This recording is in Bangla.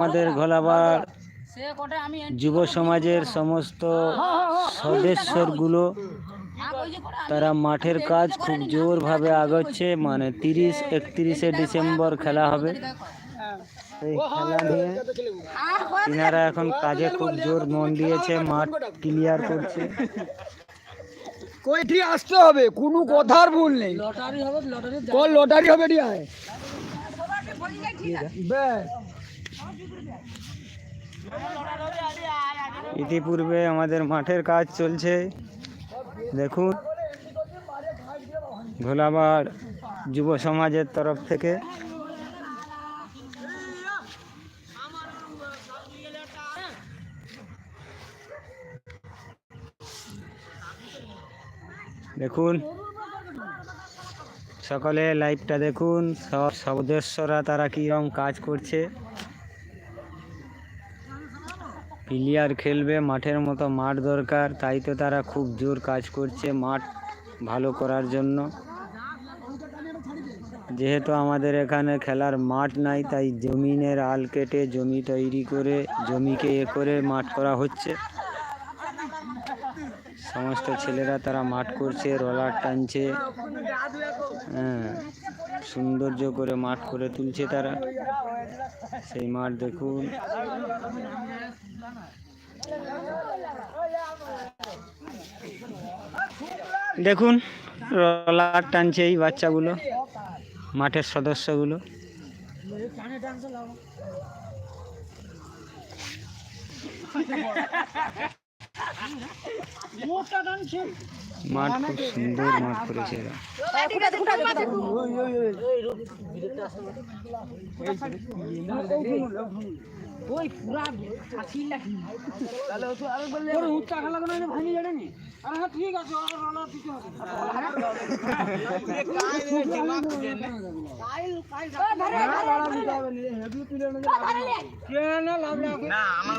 আমাদের ঘোলাবার যুব সমাজের সমস্ত সদস্যগুলো তারা মাঠের কাজ খুব জোরভাবে আগাচ্ছে মানে তিরিশ একত্রিশে ডিসেম্বর খেলা হবে এই খেলা নিয়ে তিনারা এখন কাজে খুব জোর মন দিয়েছে মাঠ ক্লিয়ার করছে কইটি আসতে হবে কোনো কথার ভুল নেই লটারি হবে রিয়ায় ব্যাস ইতিপূর্বে আমাদের মাঠের কাজ চলছে। দেখুন ভোলাবার যুব সমাজের তরফ থেকে। দেখুন, সকলে লাইভটা দেখুন। সব সদস্যরা তারা কীরকম কাজ করছে। প্লেয়ার খেলবে, মাঠের মতো মাঠ দরকার, তাই তো তারা খুব জোর কাজ করছে মাঠ ভালো করার জন্য। যেহেতু আমাদের এখানে খেলার মাঠ নাই, তাই জমিনের আল কেটে জমি তৈরি করে, জমিকে এ করে মাঠ করা হচ্ছে। সমস্ত ছেলেরা তারা মাঠ করছে, রলার টানছে। হ্যাঁ সৌন্দর্য করে মাঠ করে তুলছে তারা। সেই মাঠ দেখুন। দেখুন, রলার টানছে এই বাচ্চাগুলো, মাঠের সদস্যগুলো। মাঠ খুব সুন্দর মাঠ করেছে এরা। ওই পুরা ফাঁসি ঠিক আছে। নি আমার